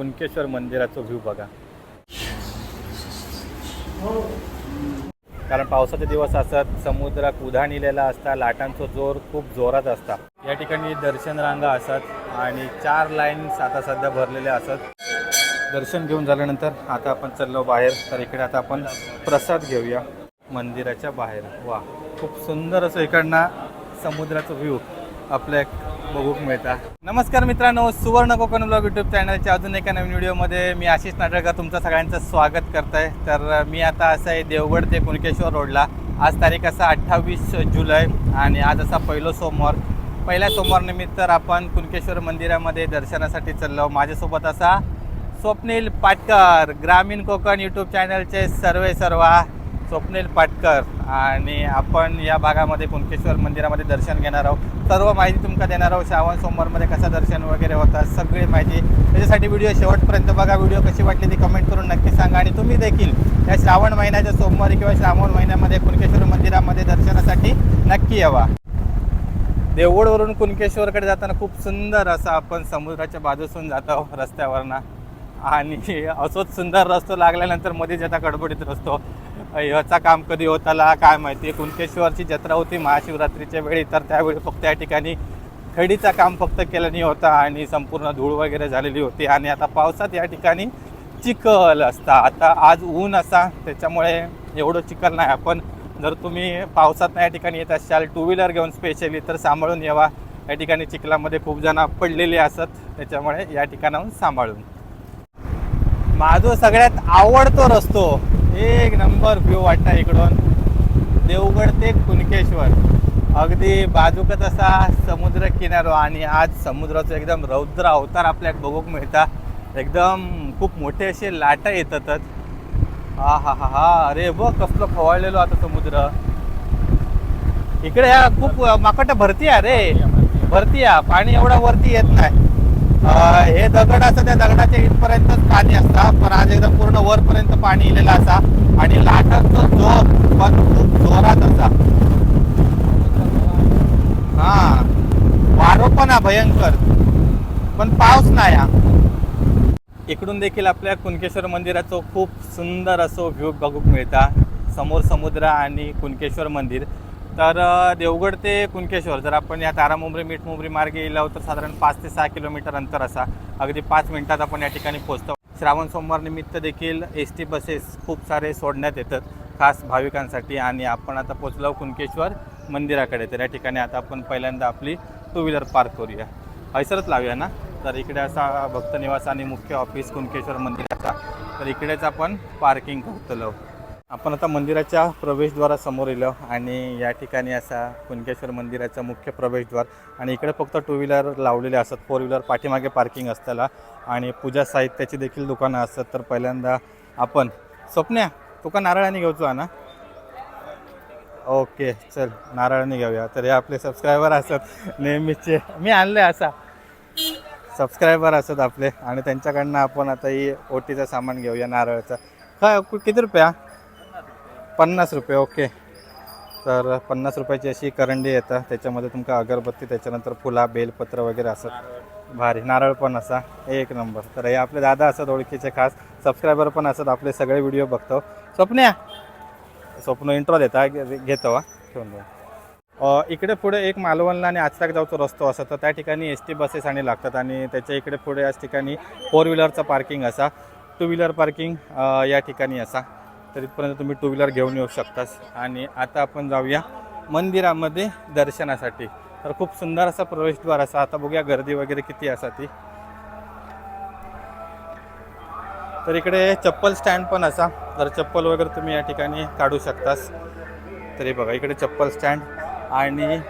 कुणकेश्वर मंदिराचा व्ह्यू बघा. कारण पावसाचे दिवस असतात समुद्रात उधाण इलेला असता लाटांचा जोर खूप जोरात असता. या ठिकाणी दर्शन रांगा असतात आणि चार लाईन्स आता सध्या भरलेल्या असतात. दर्शन घेऊन झाल्यानंतर आता आपण चाललो बाहेर. तर इकडे आता आपण प्रसाद घेऊया. मंदिराच्या बाहेर. वा खूप सुंदर असं इकडनं समुद्राचं व्ह्यू आपल्या बघूक मिळता नमस्कार मित्रांनो सुवर्ण कोकण ब्लॉग युट्यूब चॅनलच्या अजून एका नवीन व्हिडिओमध्ये मी आशिष नाटकर तुमचं सगळ्यांचं स्वागत करत आहे तर मी आता असं आहे देवगड ते कुणकेश्वर रोडला आज तारीख असा अठ्ठावीस जुलै आणि आज असा पहिलो सोमवार. पहिल्या सोमवारनिमित्त तर आपण कुणकेश्वर मंदिरामध्ये दर्शनासाठी चाललो. माझ्यासोबत असा स्वप्नील पाटकर ग्रामीण कोकण यूट्यूब चॅनलचे सर्वे सर्वा. स्वप्नील पाटकर आणि आपण या भागामध्ये कुणकेश्वर मंदिरामध्ये दर्शन घेणार आहोत. सर्व माहिती तुमका देणार आहोत. श्रावण सोमवारमध्ये कसं दर्शन वगैरे होतात सगळी माहिती. त्याच्यासाठी व्हिडिओ शेवटपर्यंत बघा. व्हिडिओ कशी वाटली ती कमेंट करून नक्की सांगा. आणि तुम्ही देखील या श्रावण महिन्याच्या सोमवारी किंवा श्रावण महिन्यामध्ये कुणकेश्वर मंदिरामध्ये दर्शनासाठी नक्की यावा. देवगडवरून कुणकेश्वरकडे जाताना खूप सुंदर असा आपण समुद्राच्या बाजूसून जात आहोत रस्त्यावरनं. आणि असोच सुंदर रस्तो लागल्यानंतर मध्येच आता गडबडीत रस्तो. ह्याचा काम कधी होताला काय माहिती. कुणकेश्वरची जत्रा होती महाशिवरात्रीच्या वेळी तर त्यावेळी फक्त या ठिकाणी खडीचं काम फक्त केलं नाही आणि संपूर्ण धूळ वगैरे झालेली होती. आणि आता पावसात या ठिकाणी चिखल असता. आता आज ऊन असा त्याच्यामुळे एवढं चिखल नाही. आपण जर तुम्ही पावसात या ठिकाणी येत असाल टू व्हीलर घेऊन स्पेशली तर सांभाळून यावा. या ठिकाणी चिखलामध्ये खूप जण पडलेले असत त्याच्यामुळे या ठिकाणाहून सांभाळून. माझा सगळ्यात आवडतो रस्तो एक नंबर व्ह्यू वाटता इकडून. देवगड ते कुणकेश्वर. अगदी बाजूकच असा समुद्र किनारो आणि आज समुद्राचं एकदम रौद्र अवतार आपल्याक बघूक मिळता. एकदम खूप मोठे असे लाटा येतातच. हा हा हा हा. अरे बघ कसलं खवळलेलो आता समुद्र. इकडे ह्या खूप माकट भरती आहे रे. भरती आहे. पाणी एवढा वरती येत नाही. हे दगड असं त्या दगडाच्या इथपर्यंतच पाणी असतं पण आज एकदम पूर्ण वरपर्यंत पाणी इलेलं असा. आणि लाटांचा जोर पण खूप जोरात असा. हा. वारो पण हा भयंकर. पण पाऊस नाही हा. इकडून देखील आपल्या कुणकेश्वर मंदिराचं खूप सुंदर असं व्ह्यू बघूक मिळता. समोर समुद्र आणि कुणकेश्वर मंदिर. तर देवगड ते कुणकेश्वर जर आपण या तारामुंबरी मीठमुंबरी मार्गे गेलो तर साधारण पाच ते सहा किलोमीटर अंतर असा. अगदी पाच मिनिटात आपण या ठिकाणी पोहोचतो. श्रावण सोमवार निमित्त देखील एस टी बसेस खूप सारे सोडण्यात येतात खास भाविकांसाठी. आणि आपण आता पोचलो कुणकेश्वर मंदिराकडे. तर या ठिकाणी आता आपण पहिल्यांदा आपली टू व्हीलर पार्क करूया. हैसरच लावूया ना? तर इकडे असा भक्त निवास आणि मुख्य ऑफिस कुणकेश्वर मंदिराचा. तर इकडेच आपण पार्किंग करतलो. आपण आता मंदिराच्या प्रवेशद्वारासमोर येलो आणि या ठिकाणी असा कुणकेश्वर मंदिराचा मुख्य प्रवेशद्वार आणि इकडे फक्त टू व्हीलर लावलेले असतात. फोर व्हीलर पाठीमागे पार्किंग असताना आणि पूजा साहित्याची देखील दुकानं असतात. तर पहिल्यांदा आपण स्वप्न्या तुका नारळाने घेऊचो ना ओके चल नारळाने घेऊया. तर हे आपले सबस्क्रायबर असतात. नेहमीचे मी आणले असा. सबस्क्रायबर असतात आपले आणि त्यांच्याकडनं आपण आता ही ओटीचं सामान घेऊया नारळाचं. काय किती रुपया? पन्नास रुपये ओके. तर पन्नास रुपयाची अशी करंडी येतं त्याच्यामध्ये तुमका अगरबत्ती त्याच्यानंतर फुला बेलपत्र वगैरे असत भारी. नारळ पण असा एक नंबर. तर हे आपले दादा असतात ओळखीचे खास. सबस्क्रायबर पण असतात आपले सगळे व्हिडिओ बघतो. स्वप्न्या. स्वप्न इंट्रो देता घे- घेतो वा ठेवून द्या इकडे पुढे एक मालवणला आणि आजताक जाऊचा रस्तो असा. तर त्या ठिकाणी एस टी बसेस आणि लागतात. आणि त्याच्या इकडे पुढे याच ठिकाणी फोर व्हीलरचं पार्किंग असा. टू व्हीलर पार्किंग या ठिकाणी असा. तर इथपर्यंत तुम्ही टू व्हीलर घेऊन येऊ शकतास. आणि आता आपण जाऊया मंदिरामध्ये दर्शनासाठी. तर खूप सुंदर असा प्रवेशद्वार असा. आता बघूया गर्दी वगैरे किती असा ती. तर इकडे चप्पल स्टँड पण असा. तर चप्पल वगैरे तुम्ही या ठिकाणी काढू शकतास. तरी बघा इकडे चप्पल स्टँड आणि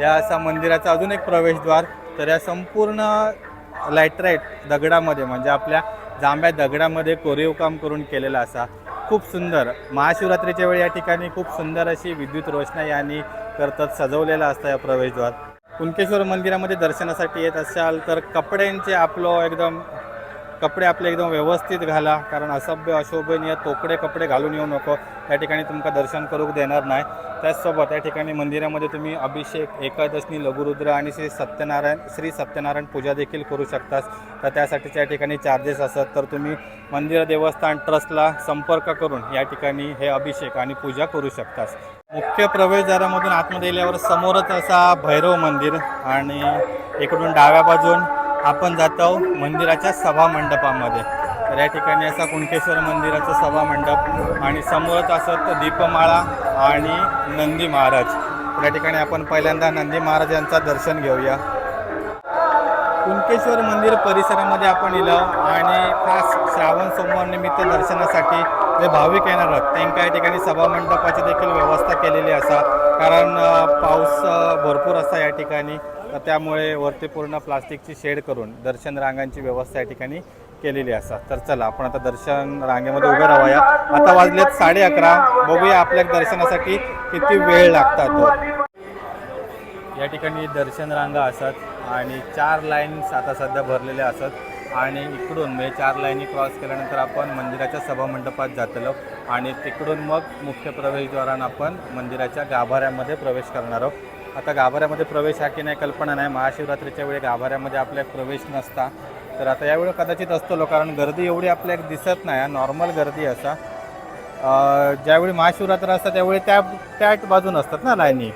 या असा मंदिराचा अजून एक प्रवेशद्वार. तर या संपूर्ण लॅटराईट दगडामध्ये म्हणजे आपल्या जांभ्या दगडामध्ये कोरीव काम करून केलेला असा. खूप सुंदर. महाशिवरात्रीच्या वेळी या ठिकाणी खूप सुंदर अशी विद्युत रोषणाई आणि करतात सजवलेला असतं या प्रवेशद्वार. कुणकेश्वर मंदिरामध्ये दर्शनासाठी येत असाल तर कपड्यांचे आपलं एकदम कपडे आपले एकदम व्यवस्थित घाला कारण असभ्य अशोभनीय तोकडे कपडे घालून येऊ नको. त्या ठिकाणी तुमका दर्शन करूक देणार नाही. त्याचसोबत त्या ठिकाणी मंदिरामध्ये तुम्ही अभिषेक एकादशनी लघुरुद्र आणि श्री सत्यनारायण श्री सत्यनारायण पूजा देखील करू शकतास. तर त्यासाठीच्या त्या ठिकाणी चार्जेस असतात. तर तुम्ही मंदिर देवस्थान ट्रस्टला संपर्क करून या ठिकाणी हे अभिषेक आणि पूजा करू शकतास. मुख्य प्रवेशद्वारामधून आतमध्ये गेल्यावर समोरच असा भैरव मंदिर आणि इकडून डाव्या बाजून आपण जातो मंदिराच्या सभा मंडपामध्ये. तर या ठिकाणी असा कुणकेश्वर मंदिराचं सभा मंडप आणि समोरच असत दीपमाळा आणि नंदी महाराज. या ठिकाणी आपण पहिल्यांदा नंदी महाराज यांचा दर्शन घेऊया. कुणकेश्वर मंदिर परिसरामध्ये आपण इलो आणि खास श्रावण सोमवार निमित्त दर्शनासाठी जे भाविक येणार आहेत त्यांका या ठिकाणी सभा मंडपाची देखील व्यवस्था केलेली असा कारण पाऊस भरपूर असा या ठिकाणी त्यामुळे वरती पूर्ण प्लास्टिकची शेड करून दर्शन रांगांची व्यवस्था या ठिकाणी केलेली असा. तर चला आपण आता दर्शन रांगेमध्ये उभे राहूया. आता वाजलेत साडे अकरा. बघूया आपल्या दर्शनासाठी किती वेळ लागतात या ठिकाणी दर्शन रांगा असत आणि चार लाईन्स आता सध्या भरलेल्या असत. आणि इकडून म्हणजे चार लाईनी क्रॉस केल्यानंतर आपण मंदिराच्या सभामंडपात जातलो. आणि तिकडून मग मुख्य प्रवेशद्वारानं आपण मंदिराच्या गाभाऱ्यामध्ये प्रवेश करणार आहोत. आता गाभाऱ्यामध्ये प्रवेश हा की नाही कल्पना नाही. महाशिवरात्रीच्या वेळी गाभाऱ्यामध्ये आपल्या प्रवेश नसता. तर आता यावेळी कदाचित असतो कारण गर्दी एवढी आपल्याला दिसत नाही. नॉर्मल गर्दी असा. ज्यावेळी महाशिवरात्र असतात त्यावेळी त्या त्या बाजून असतात ना लाईनी?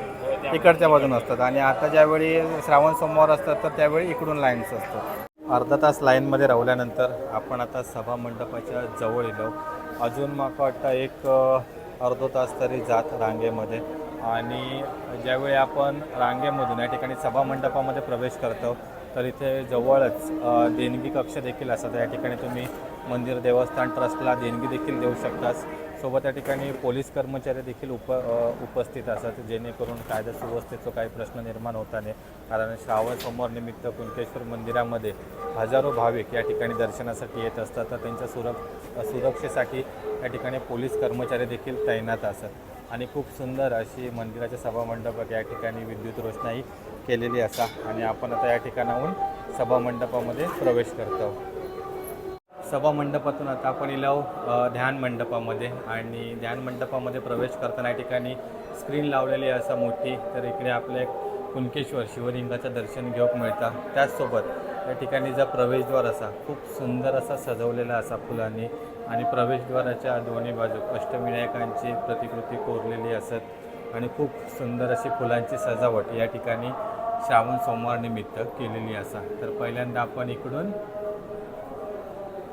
इकडच्या बाजून असतात. आणि आता ज्यावेळी श्रावण सोमवार असतात तर त्यावेळी इकडून लाईन्स असतात. अर्धा तास लाईनमध्ये राहिल्यानंतर आपण आता सभा मंडपाच्या जवळ येलो. अजून मला वाटतं एक अर्धो तास तरी जात रांगेमध्ये. आणि ज्यावेळी आपण रांगेमधून या ठिकाणी सभा मंडपामध्ये प्रवेश करतो तर इथे जवळच देणगी कक्ष देखील असतात. या ठिकाणी तुम्ही मंदिर देवस्थान ट्रस्टला देणगी देखील देऊ शकतास. सोबत या ठिकाणी पोलीस कर्मचारी देखील उप उपस्थित असतात जेणेकरून कायदा सुव्यवस्थेचा काही प्रश्न निर्माण होता नाही. कारण श्रावण सोमवार निमित्त कुंकेश्वर मंदिरामध्ये हजारो भाविक या ठिकाणी दर्शनासाठी येत असतात. तर त्यांच्या सुरक सुरक्षेसाठी या ठिकाणी पोलीस कर्मचारी देखील तैनात असतात आणि खूप सुंदर अशी मंदिराच्या सभामंडपात या ठिकाणी विद्युत रोषणाई केलेली असा. आणि आपण आता या ठिकाणाहून सभामंडपामध्ये प्रवेश करतो सभा मंडपातून आता आपण इलाव ध्यान मंडपामध्ये आणि ध्यान मंडपामध्ये प्रवेश करताना या ठिकाणी स्क्रीन लावलेली आहे असा मोठी तर इकडे आपले कुणकेश्वर शिवलिंगाचं दर्शन घेऊक मिळतं. त्याचसोबत या ठिकाणी जो प्रवेशद्वार असा खूप सुंदर असा सजवलेला असा फुलांनी आणि प्रवेशद्वाराच्या दोन्ही बाजू अष्टविनायकांची प्रतिकृती कोरलेली असत आणि खूप सुंदर अशी फुलांची सजावट या ठिकाणी श्रावण सोमवार निमित्त केलेली असा. तर पहिल्यांदा आपण इकडून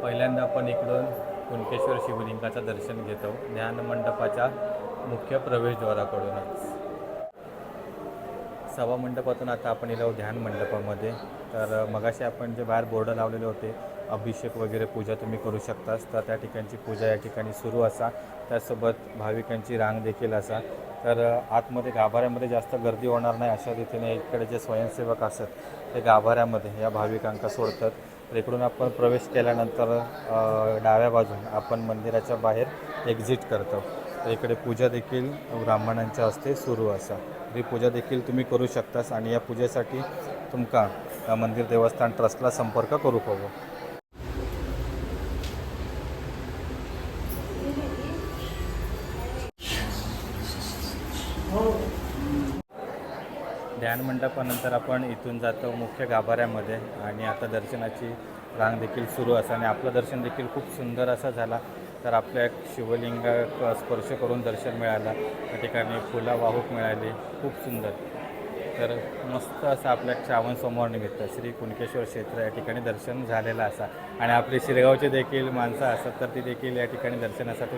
पहिल्यांदा आपण इकडून कुणकेश्वर शिवलिंगाचं दर्शन घेतो. ज्ञानमंडपाच्या मुख्य प्रवेशद्वाराकडूनच सभा मंडपातून आता आपण येलो ध्यान मंडपामध्ये. तर मगाशी आपण जे बाहेर बोर्ड लावलेले होते अभिषेक वगैरे पूजा तुम्ही करू शकतास. तर त्या ठिकाणची पूजा या ठिकाणी सुरू असा. त्यासोबत भाविकांची रांग देखील असा. तर आतमध्ये गाभाऱ्यामध्ये जास्त गर्दी होणार नाही अशा रीतीने इकडे जे स्वयंसेवक असतात ते गाभाऱ्यामध्ये या भाविकांका सोडतात. तर इकडून आपण प्रवेश केल्यानंतर डाव्या बाजून आपण मंदिराच्या बाहेर एक्झिट करतो. तर इकडे पूजा देखील ब्राह्मणांच्या हस्ते सुरू असा. ही पूजा देखील तुम्ही करू शकतास आणि या पूजेसाठी तुमका मंदिर देवस्थान ट्रस्टला संपर्क करू हवं ध्यान मंडपानंतर आपण इथून जातो मुख्य गाभाऱ्यामध्ये आणि आता दर्शनाची रांग देखील सुरू असं आणि आपलं दर्शन देखील खूप सुंदर असं झाला. तर आपल्या शिवलिंग स्पर्श करून दर्शन मिळालं. त्या ठिकाणी फुला वाहूक मिळाली. खूप सुंदर. तर मस्त असं आपल्या श्रावण सोमवार निमित्त श्री कुणकेश्वर क्षेत्र या ठिकाणी दर्शन झालेलं असा. आणि आपले शिरगावचे देखील माणसं असतात तर ती देखील या ठिकाणी दर्शनासाठी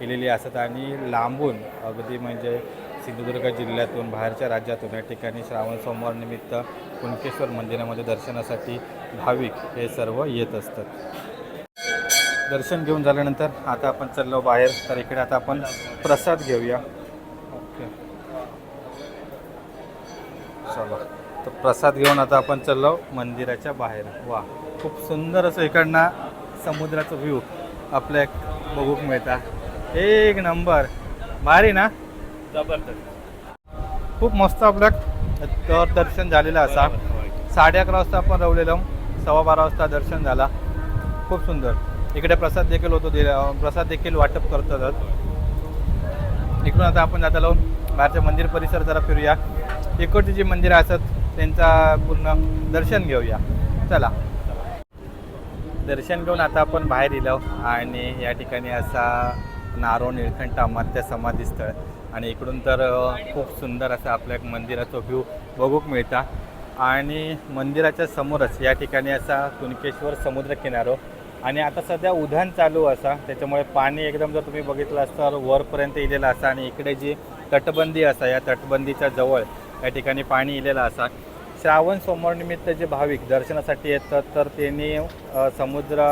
गेलेली असतात आणि लांबून अगदी म्हणजे सिंधुदुर्ग जिल्ह्यातून बाहेरच्या राज्यातून या ठिकाणी श्रावण सोमवार निमित्त कुणकेश्वर मंदिरामध्ये दर्शनासाठी भाविक हे सर्व येत असतात. दर्शन घेऊन झाल्यानंतर आता आपण चाललो बाहेर तर इकडे आता आपण प्रसाद घेऊया. ओके. चला. तर प्रसाद घेऊन आता आपण चाललो मंदिराच्या बाहेर. वा खूप सुंदर असं इकडनं समुद्राचं व्ह्यू आपल्या बघूक मिळता. एक नंबर. भारी ना? जबरदस्त. खूप मस्त आपल्या तर दर्शन झालेलं असा. साडे अकरा वाजता आपण रवलेलो. सव्वा बारा वाजता दर्शन झाला. खूप सुंदर. इकडे प्रसाद देखील होतो दे- अं, प्रसाद देखील वाटप करतात. इकडून आता आपण जात आलो बाहेरच्या मंदिर परिसर जरा फिरूया. इकडची जी मंदिरं असतात त्यांचा पूर्ण दर्शन घेऊया. चला. दर्शन घेऊन आता आपण बाहेर येलो आणि या ठिकाणी असा नारो निळकंठ अमात्य समाधी स्थळ. आणि इकडून तर खूप सुंदर असं आपल्या एक मंदिराचा व्ह्यू बघूक मिळता. आणि मंदिराच्या समोरच या ठिकाणी असा तुनकेश्वर समुद्र किनारो हो. आणि आता सध्या उधाण चालू असा. त्याच्यामुळे पाणी एकदम जर तुम्ही बघितलं असतं तर वरपर्यंत इलेलं असा आणि इकडे जी तटबंदी असा या तटबंदीच्या जवळ या ठिकाणी पाणी इलेलं असा. श्रावण सोमवारनिमित्त जे भाविक दर्शनासाठी येतात तर त्यांनी समुद्र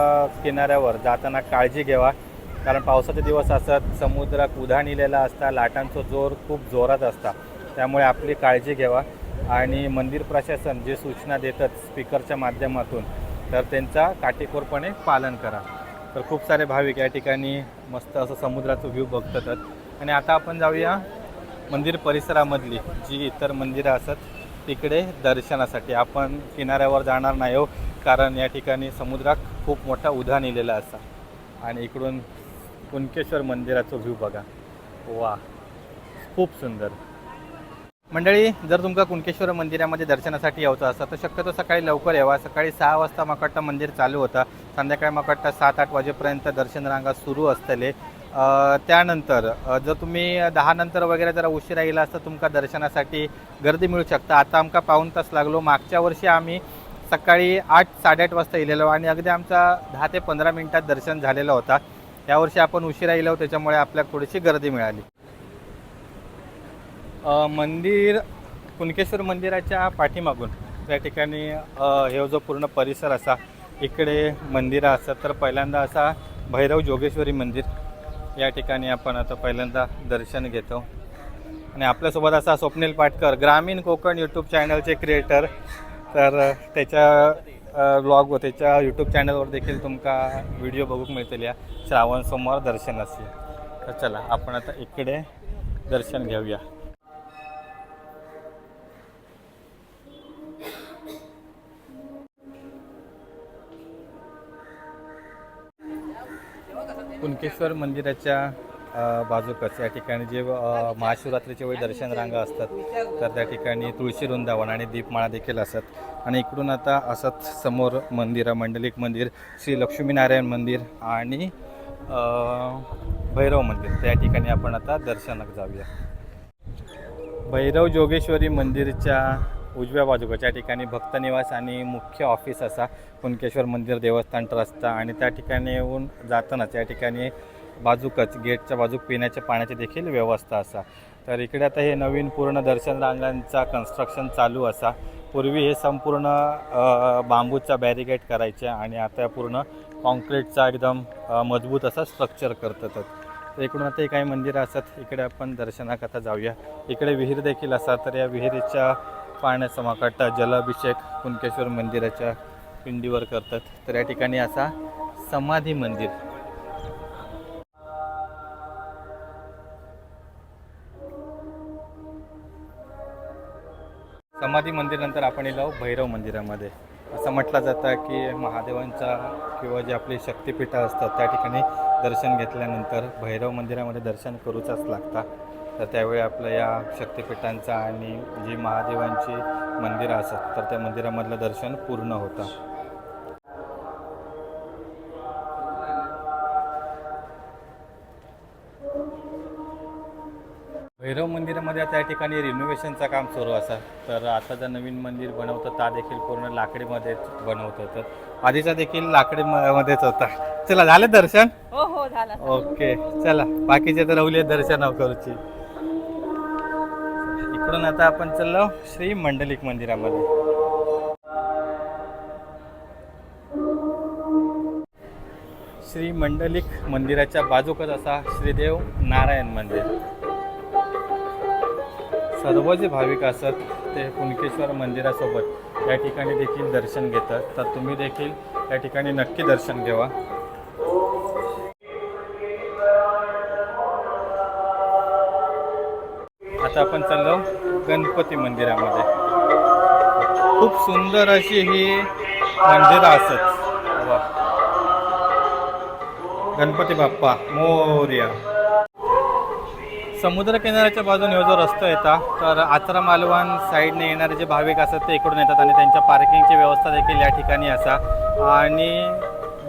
किनाऱ्यावर जाताना काळजी घ्यावा. कारण पावसाचे दिवस असतात समुद्रात उधाण इलेला असता लाटांचा जोर खूप जोरात असता. त्यामुळे आपली काळजी घ्यावा आणि मंदिर प्रशासन जे सूचना देतात स्पीकरच्या माध्यमातून तर त्यांचा काटेकोरपणे पालन करा. तर खूप सारे भाविक या ठिकाणी मस्त असं समुद्राचं व्ह्यू बघतात. आणि आता आपण जाऊया मंदिर परिसरामधली जी इतर मंदिरं असत तिकडे दर्शनासाठी. आपण किनाऱ्यावर जाणार नाही हो कारण या ठिकाणी समुद्रात खूप मोठा उधाण इलेला असा. आणि इकडून कुणकेश्वर मंदिराचं व्ह्यू बघा. वा खूप सुंदर. मंडळी जर तुमका कुणकेश्वर मंदिरामध्ये दर्शनासाठी यायचं असं तर शक्यतो सकाळी लवकर यावा. सकाळी सहा वाजता मकट्टा मंदिर चालू होता. संध्याकाळी मकट्टा सात आठ वाजेपर्यंत दर्शन रांगा सुरू असतले. त्यानंतर जर तुम्ही दहा नंतर वगैरे जरा उशिरा गेला असता तुमका दर्शनासाठी गर्दी मिळू शकता. आता आमका पाऊन तास लागलो. मागच्या वर्षी आम्ही सकाळी आठ साडेआठ वाजता येलेलो आणि अगदी आमचा दहा ते पंधरा मिनिटात दर्शन झालेला होता. यावर्षी आपण उशिरा येलो त्याच्यामुळे आपल्याला थोडीशी गर्दी मिळाली. मंदिर कुणकेश्वर मंदिराच्या पाठीमागून त्या ठिकाणी हे जो पूर्ण परिसर असा इकडे मंदिरं असतात तर पहिल्यांदा असा भैरव जोगेश्वरी मंदिर या ठिकाणी आपण आता पहिल्यांदा दर्शन घेतो. आणि आपल्यासोबत असा स्वप्नील पाटकर ग्रामीण कोकण यूट्यूब चॅनलचे क्रिएटर तर त्याच्या ब्लॉग त्याच्या यूट्यूब चॅनलवर देखील तुमका व्हिडिओ बघूक मिळतील या श्रावण सोमवार दर्शनाची तर चला आपण आता इकडे दर्शन घेऊया. कुणकेश्वर मंदिराच्या बाजूकच या ठिकाणी जे महाशिवरात्रीचे महाशिवरात्रीच्या वेळी दर्शन रांगा असतात तर त्या ठिकाणी तुळशी वृंदावन आणि दीपमाळा देखील असतात. आणि इकडून आता असंच समोर मंदिर मंडलिक मंदिर श्री लक्ष्मीनारायण मंदिर आणि भैरव मंदिर. त्या ठिकाणी आपण आता दर्शनाक जाऊया. भैरव जोगेश्वरी मंदिरच्या उजव्या बाजूकडच्या ठिकाणी भक्तनिवास आणि मुख्य ऑफिस असा कुणकेश्वर मंदिर देवस्थान ट्रस्टचा आणि त्या ठिकाणी येऊन जातानाच या ठिकाणी बाजूकच गेटच्या बाजूक पिण्याच्या पाण्याची देखील व्यवस्था असा. तर इकडे आता हे नवीन पूर्ण दर्शन रांगांचा कन्स्ट्रक्शन चालू असा. पूर्वी हे संपूर्ण बांबूचा बॅरिकेड करायचे आणि आता पूर्ण कॉन्क्रीटचा एकदम मजबूत असा स्ट्रक्चर करतात. तर इकडून आता काही मंदिरं असतात इकडे आपण दर्शनाकरता जाऊया. इकडे विहीर देखील असतात तर या विहिरीच्या पाण्याचा मकाटा जलाभिषेक कुणकेश्वर मंदिराच्या पिंडीवर करतात. तर या ठिकाणी असा समाधी मंदिर समाधी मंदिरानंतर आपण येलो भैरव मंदिरामध्ये. असं म्हटलं जातं की महादेवांचा किंवा जे आपली शक्तिपीठं असतात त्या ठिकाणी दर्शन घेतल्यानंतर भैरव मंदिरामध्ये दर्शन करूचाच लागतं. तर त्यावेळी आपल्या या शक्तिपीठांचा आणि जी महादेवांची मंदिरं असतात तर त्या मंदिरामधलं दर्शन पूर्ण होतं. भैरव मंदिरामध्ये आता या ठिकाणी रिनोव्हेशनचं काम सुरू असा तर आता जर नवीन मंदिर बनवतं ता देखील पूर्ण लाकडीमध्येच बनवतं तर. आधीचा देखील लाकडी मध्येच होता. चला झालं दर्शन? हो हो झाला. ओके चला. बाकीचे तर राहुले दर्शन करूची इकडून आता आपण चाललो श्री मंडलिक मंदिरामध्ये. श्री मंडलिक मंदिराच्या बाजूकच असा श्रीदेव नारायण मंदिर. सर्व जे भाविक असत ते कुणकेश्वर मंदिरासोबत या ठिकाणी देखील दर्शन घेतात. तर तुम्ही देखील या ठिकाणी नक्की दर्शन घ्यावा. आता आपण चाललो गणपती मंदिरामध्ये. खूप सुंदर अशी ही मंदिरं असत. वा. गणपती बाप्पा मोर्या. समुद्र किनाऱ्याच्या बाजूने जो रस्ता येता तर आचरा मालवण साईडने येणारे जे भाविक असतात ते इकडून येतात आणि त्यांच्या पार्किंगची व्यवस्था देखील या ठिकाणी असा. आणि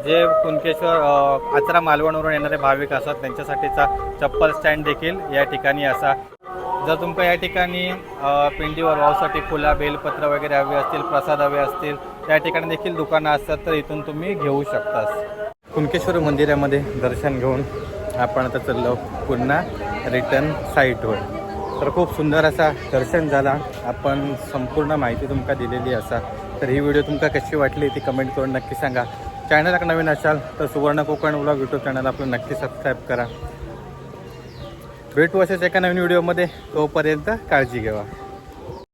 जे कुणकेश्वर आचरा मालवणवरून येणारे भाविक असतात त्यांच्यासाठीचा चप्पल स्टँड देखील या ठिकाणी असा. जर तुमका या ठिकाणी पिंडीवर वावसाठी फुला बेलपत्र वगैरे हवे असतील प्रसाद हवे असतील त्या ठिकाणी देखील दुकानं असतात तर इथून तुम्ही घेऊ शकतास. कुणकेश्वर मंदिरामध्ये दर्शन घेऊन आपण आता चाललो पुन्हा रिटर्न साईटवर तर खूप सुंदर असा दर्शन झाला. आपण संपूर्ण माहिती तुमका दिलेली असा. तर ही व्हिडिओ तुमका कशी वाटली ती कमेंट करून नक्की सांगा. चॅनलाक नवीन असाल तर सुवर्ण कोकण ब्लॉग यूट्यूब चॅनल आपलं नक्की सबस्क्राईब करा. भेटू असेच एका नवीन व्हिडिओमध्ये तोपर्यंत काळजी घ्यावा